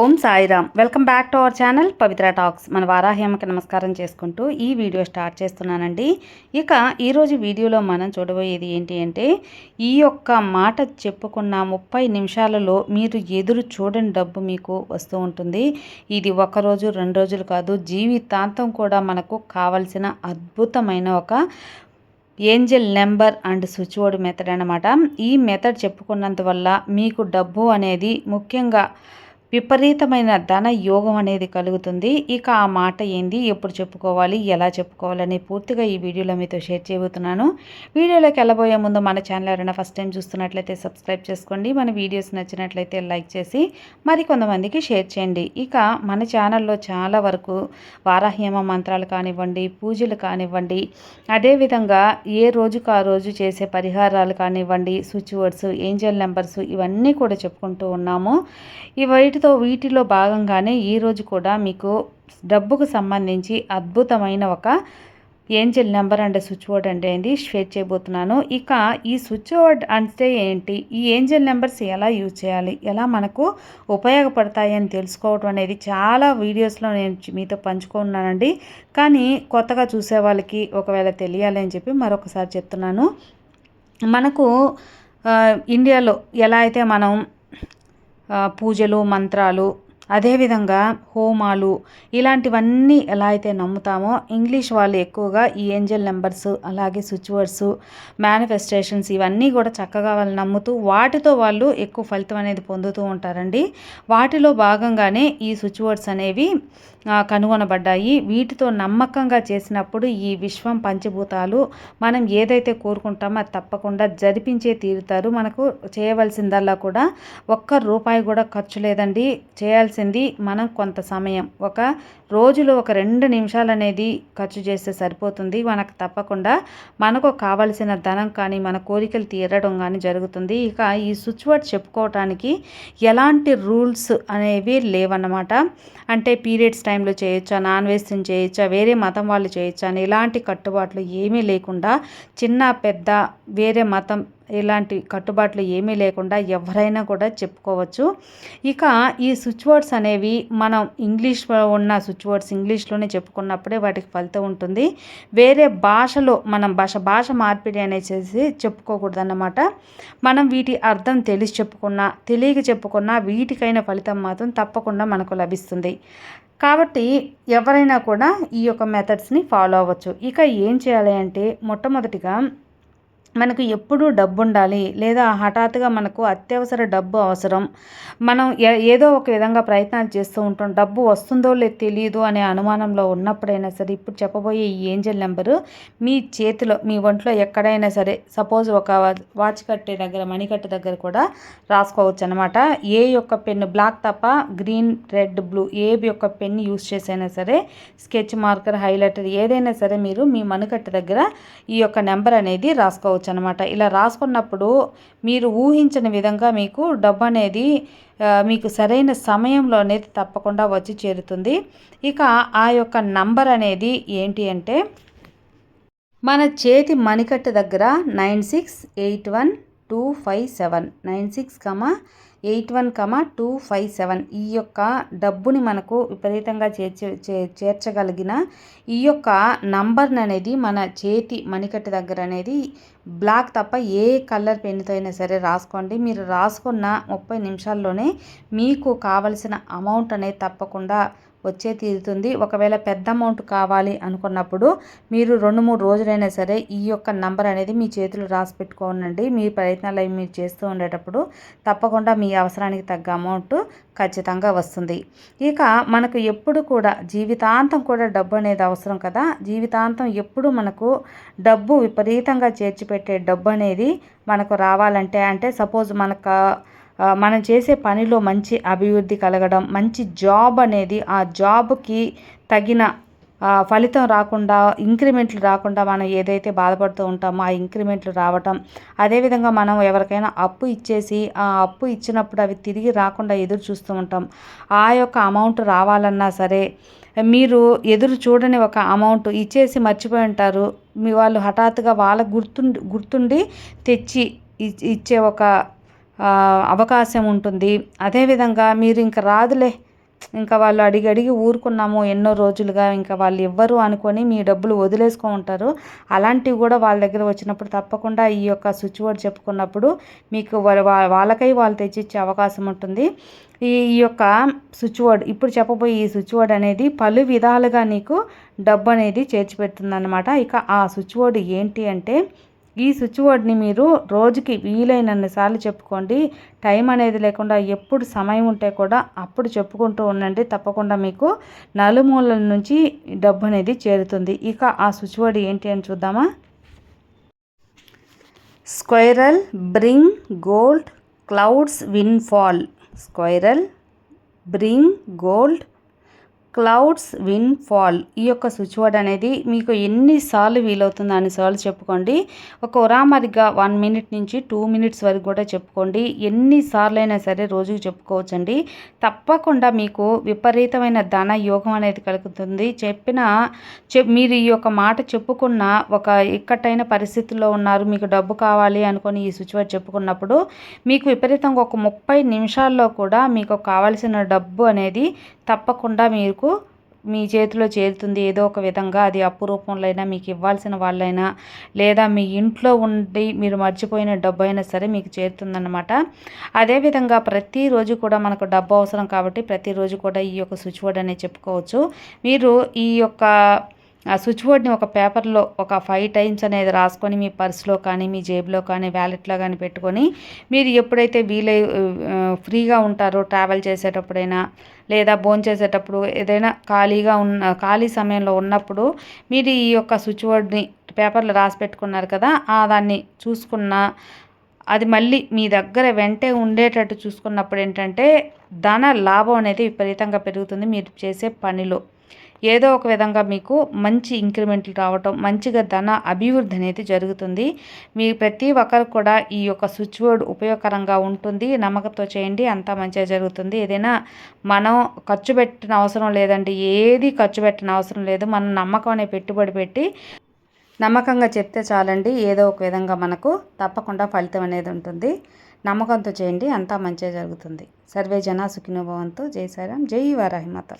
Om Sairam. Welcome back to our channel Pavitra talks. మన వారాహ్యమకి నమస్కారం చేసుకుంటూ ఈ వీడియో స్టార్ట్ చేస్తున్నానండి. ఇక ఈరోజు వీడియోలో మనం చూడబోయేది ఏంటి అంటే ఈ యొక్క మాట చెప్పుకున్న ముప్పై నిమిషాలలో మీరు ఎదురు చూడని డబ్బు మీకు వస్తూ ఉంటుంది. ఇది ఒక రోజు రెండు రోజులు కాదు జీవితాంతం కూడా మనకు కావలసిన అద్భుతమైన ఒక angel number and switch board method అనమాట ఈ మెథడ్ చెప్పుకున్నందువల్ల మీకు డబ్బు అనేది ముఖ్యంగా విపరీతమైన ధన యోగం అనేది కలుగుతుంది. ఇక ఆ మాట ఏంది? ఎప్పుడు చెప్పుకోవాలి? ఎలా చెప్పుకోవాలని పూర్తిగా ఈ వీడియోలో మీతో షేర్ చేయబోతున్నాను. వీడియోలోకి వెళ్ళబోయే ముందు మన ఛానల్ ఎవరైనా ఫస్ట్ టైం చూస్తున్నట్లయితే సబ్స్క్రైబ్ చేసుకోండి. మన వీడియోస్ నచ్చినట్లయితే లైక్ చేసి మరి కొంతమందికి షేర్ చేయండి. ఇక మన ఛానల్లో చాలా వరకు వారాహ్యమ మంత్రాలు కానివ్వండి పూజలు కానివ్వండి అదేవిధంగా ఏ రోజుకు ఆ రోజు చేసే పరిహారాలు కానివ్వండి స్విచ్ వర్డ్స్ ఏంజల్ నెంబర్స్ ఇవన్నీ కూడా చెప్పుకుంటూ ఉన్నాము. ఈ వీటితో వీటిలో భాగంగానే ఈరోజు కూడా మీకు డబ్బుకు సంబంధించి అద్భుతమైన ఒక angel number and switch board అంటే ఏంటి షేర్ చేయబోతున్నాను. ఇక ఈ స్విచ్ బోర్డ్ అంటే ఏంటి? ఈ ఏంజల్ నెంబర్స్ ఎలా యూజ్ చేయాలి? ఎలా మనకు ఉపయోగపడతాయి అని తెలుసుకోవడం అనేది చాలా వీడియోస్లో నేను మీతో పంచుకున్నానండి. కానీ కొత్తగా చూసే వాళ్ళకి ఒకవేళ తెలియాలి అని చెప్పి మరొకసారి చెప్తున్నాను. మనకు ఇండియాలో ఎలా అయితే మనం పూజలు మంత్రాలు అదేవిధంగా హోమాలు ఇలాంటివన్నీ ఎలా అయితే నమ్ముతామో ఇంగ్లీష్ వాళ్ళు ఎక్కువగా ఈ ఏంజల్ నెంబర్స్ అలాగే స్విచ్ వర్డ్స్ మేనిఫెస్టేషన్స్ ఇవన్నీ కూడా చక్కగా వాళ్ళు నమ్ముతూ వాటితో వాళ్ళు ఎక్కువ ఫలితం అనేది పొందుతూ ఉంటారండి. వాటిలో భాగంగానే ఈ స్విచ్ వర్డ్స్ అనేవి కనుగొనబడ్డాయి. వీటితో నమ్మకంగా చేసినప్పుడు ఈ విశ్వం పంచభూతాలు మనం ఏదైతే కోరుకుంటామో అది తప్పకుండా జరిపించే తీరుతారు. మనకు చేయవలసిందల్లా కూడా ఒక్క రూపాయి కూడా ఖర్చు లేదండి. కావాల్సింది మనం కొంత సమయం. ఒక రోజులో ఒక రెండు నిమిషాలు అనేది ఖర్చు చేస్తే సరిపోతుంది. మనకు తప్పకుండా మనకు కావలసిన ధనం కానీ మన కోరికలు తీరడం కానీ జరుగుతుంది. ఇక ఈ స్విచ్ వర్డ్ చెప్పుకోవటానికి ఎలాంటి రూల్స్ అనేవి లేవన్నమాట. అంటే పీరియడ్స్ టైంలో చేయొచ్చా నాన్ వెజ్ చేయొచ్చా వేరే మతం వాళ్ళు చేయొచ్చా అని ఇలాంటి కట్టుబాట్లు ఏమీ లేకుండా చిన్న పెద్ద వేరే మతం ఇలాంటి కట్టుబాట్లు ఏమీ లేకుండా ఎవరైనా కూడా చెప్పుకోవచ్చు. ఇక ఈ స్విచ్ వర్డ్స్ అనేవి మనం ఇంగ్లీష్లో ఉన్న స్విచ్ వర్డ్స్ ఇంగ్లీష్లోనే చెప్పుకున్నప్పుడే వాటికి ఫలితం ఉంటుంది. వేరే భాషలో మనం భాష భాష మార్పిడి అనేసి చెప్పుకోకూడదు అన్నమాట మనం వీటి అర్థం తెలిసి చెప్పుకున్నా తెలియక చెప్పుకున్నా వీటికైన ఫలితం మాత్రం తప్పకుండా మనకు లభిస్తుంది. కాబట్టి ఎవరైనా కూడా ఈ యొక్క మెథడ్స్ని ఫాలో అవ్వచ్చు. ఇక ఏం చేయాలి అంటే మొట్టమొదటిగా మనకు ఎప్పుడూ డబ్బు ఉండాలి లేదా హఠాత్తుగా మనకు అత్యవసర డబ్బు అవసరం. మనం ఏదో ఒక విధంగా ప్రయత్నాలు చేస్తూ ఉంటాం. డబ్బు వస్తుందో లేదు తెలియదు అనే అనుమానంలో ఉన్నప్పుడైనా సరే ఇప్పుడు చెప్పబోయే ఈ ఏంజల్ నెంబరు మీ చేతిలో మీ ఒంట్లో ఎక్కడైనా సరే సపోజ్ ఒక వాచ్ కట్టే దగ్గర మణికట్టు దగ్గర కూడా రాసుకోవచ్చు అనమాట ఏ యొక్క పెన్ను బ్లాక్ తప్ప గ్రీన్ రెడ్ బ్లూ ఏ యొక్క పెన్ను యూస్ చేసైనా సరే స్కెచ్ మార్కర్ హైలైటర్ ఏదైనా సరే మీరు మీ మణికట్టు దగ్గర ఈ యొక్క నెంబర్ అనేది రాసుకోవచ్చు. రాసుకోవచ్చు అనమాట ఇలా రాసుకున్నప్పుడు మీరు ఊహించిన విధంగా మీకు డబ్బు అనేది మీకు సరైన సమయంలో అనేది తప్పకుండా వచ్చి చేరుతుంది. ఇక ఆ యొక్క నంబర్ అనేది ఏంటి అంటే మన చేతి మణికట్టు దగ్గర nine six eight one two five seven nine six comma eight one comma two five seven ఈ యొక్క డబ్బుని మనకు విపరీతంగా చేర్చే చేర్చగలిగిన ఈ యొక్క నంబర్ని అనేది మన చేతి మణికట్టు దగ్గర అనేది బ్లాక్ తప్ప ఏ కలర్ పెన్నుతో అయినా సరే రాసుకోండి. మీరు రాసుకున్న ముప్పై నిమిషాల్లోనే మీకు కావలసిన అమౌంట్ అనేది తప్పకుండా వచ్చే తీరుతుంది. ఒకవేళ పెద్ద అమౌంట్ కావాలి అనుకున్నప్పుడు మీరు రెండు మూడు రోజులైనా సరే ఈ యొక్క నంబర్ అనేది మీ చేతులు రాసి పెట్టుకోనండి. మీ ప్రయత్నాలు అవి మీరు చేస్తూ ఉండేటప్పుడు తప్పకుండా మీ అవసరానికి తగ్గ అమౌంట్ ఖచ్చితంగా వస్తుంది. ఇక మనకు ఎప్పుడు కూడా జీవితాంతం కూడా డబ్బు అనేది అవసరం కదా. జీవితాంతం ఎప్పుడు మనకు డబ్బు విపరీతంగా చేర్చిపెట్టే డబ్బు అనేది మనకు రావాలంటే అంటే సపోజ్ మనకు మనం చేసే పనిలో మంచి అభివృద్ధి కలగడం మంచి జాబ్ అనేది ఆ జాబ్కి తగిన ఫలితం రాకుండా ఇంక్రిమెంట్లు రాకుండా మనం ఏదైతే బాధపడుతూ ఉంటామో ఆ ఇంక్రిమెంట్లు రావటం. అదేవిధంగా మనం ఎవరికైనా అప్పు ఇచ్చేసి ఆ అప్పు ఇచ్చినప్పుడు అవి తిరిగి రాకుండా ఎదురు చూస్తూ ఉంటాం. ఆ యొక్క అమౌంట్ రావాలన్నా సరే మీరు ఎదురు చూడని ఒక అమౌంట్ ఇచ్చేసి మర్చిపోయి ఉంటారు. మీ వాళ్ళు హఠాత్తుగా వాళ్ళకు గుర్తుండి గుర్తుండి తెచ్చి ఇచ్చే ఒక అవకాశం ఉంటుంది. అదేవిధంగా మీరు ఇంక రాదులే. ఇంకా వాళ్ళు అడిగి అడిగి ఊరుకున్నాము ఎన్నో రోజులుగా ఇంకా వాళ్ళు ఇవ్వరు అనుకొని మీ డబ్బులు వదిలేసుకో ఉంటారు. అలాంటివి కూడా వాళ్ళ దగ్గర వచ్చినప్పుడు తప్పకుండా ఈ యొక్క స్విచ్ బోర్డ్ చెప్పుకున్నప్పుడు మీకు వాళ్ళకై వాళ్ళు తెచ్చిచ్చే అవకాశం ఉంటుంది. ఈ యొక్క స్విచ్ బోర్డ్ ఇప్పుడు చెప్పబోయే ఈ స్విచ్ బోర్డ్ అనేది పలు విధాలుగా నీకు డబ్బు అనేది చేర్చిపెడుతుంది ఇక ఆ స్విచ్ బోర్డ్ ఏంటి అంటే ఈ స్విచ్ బోర్డ్ని మీరు రోజుకి వీలైనన్ని సార్లు చెప్పుకోండి. టైం అనేది లేకుండా ఎప్పుడు సమయం ఉంటే కూడా అప్పుడు చెప్పుకుంటూ ఉండండి. తప్పకుండా మీకు నలుమూలల నుంచి డబ్బు అనేది చేరుతుంది. ఇక ఆ స్విచ్ బోర్డ్ ఏంటి అని చూద్దామా? Squirrel bring gold clouds windfall squirrel bring gold clouds windfall ఈ యొక్క స్విచ్ వర్డ్ అనేది మీకు ఎన్నిసార్లు వీలవుతుందో అన్నిసార్లు చెప్పుకోండి. ఒక ఉరామరిగా వన్ మినిట్ నుంచి టూ మినిట్స్ వరకు కూడా చెప్పుకోండి. ఎన్నిసార్లు అయినా సరే రోజుకి చెప్పుకోవచ్చండి. తప్పకుండా మీకు విపరీతమైన ధన యోగం అనేది కలుగుతుంది. చెప్పిన మీరు ఈ యొక్క మాట చెప్పుకున్న ఒక ఇక్కటైన పరిస్థితుల్లో ఉన్నారు మీకు డబ్బు కావాలి అనుకొని ఈ స్విచ్ వర్డ్ చెప్పుకున్నప్పుడు మీకు విపరీతంగా ఒక ముప్పై నిమిషాల్లో కూడా మీకు కావాల్సిన డబ్బు అనేది తప్పకుండా మీకు మీ చేతిలో చేరుతుంది ఏదో ఒక విధంగా. అది అప్పు రూపంలో అయినా మీకు ఇవ్వాల్సిన వాళ్ళైనా లేదా మీ ఇంట్లో ఉండి మీరు మర్చిపోయిన డబ్బు అయినా సరే మీకు చేరుతుందన్నమాట. అదేవిధంగా ప్రతిరోజు కూడా మనకు డబ్బు అవసరం కాబట్టి ప్రతిరోజు కూడా ఈ యొక్క స్విచ్ బోర్డ్ అనేది చెప్పుకోవచ్చు. మీరు ఈ యొక్క ఆ స్విచ్ బోర్డ్ని ఒక పేపర్లో ఒక ఫైవ్ టైమ్స్ అనేది రాసుకొని మీ పర్స్లో కానీ మీ జేబులో కానీ వ్యాలెట్లో కానీ పెట్టుకొని మీరు ఎప్పుడైతే వీలై ఫ్రీగా ఉంటారో ట్రావెల్ చేసేటప్పుడైనా లేదా భోజనం చేసేటప్పుడు ఏదైనా ఖాళీగా ఉన్న ఖాళీ సమయంలో ఉన్నప్పుడు మీరు ఈ యొక్క స్విచ్ బోర్డ్ని పేపర్లో రాసి పెట్టుకున్నారు కదా దాన్ని చూసుకున్న అది మళ్ళీ మీ దగ్గర వెంటే ఉండేటట్టు చూసుకున్నప్పుడు ఏంటంటే ధన లాభం అనేది విపరీతంగా పెరుగుతుంది మీరు చేసే పనిలో. ఏదో ఒక విధంగా మీకు మంచి ఇంక్రిమెంట్లు రావటం మంచిగా ధన అభివృద్ధి అనేది జరుగుతుంది. మీ ప్రతి ఒక్కరు కూడా ఈ యొక్క స్విచ్ బోర్డ్ ఉపయోగకరంగా ఉంటుంది. నమ్మకంతో చేయండి. అంతా మంచిగా జరుగుతుంది. ఏదైనా మనం ఖర్చు పెట్టిన అవసరం లేదండి. ఏది ఖర్చు పెట్టిన అవసరం లేదు. మనం నమ్మకం అనే పెట్టుబడి పెట్టి నమ్మకంగా చెప్తే చాలండి. ఏదో ఒక విధంగా మనకు తప్పకుండా ఫలితం అనేది ఉంటుంది. నమ్మకంతో చేయండి. అంతా మంచిగా జరుగుతుంది. సర్వే జన సుఖినోభవంతో జై సారాం జై వారాహిమాత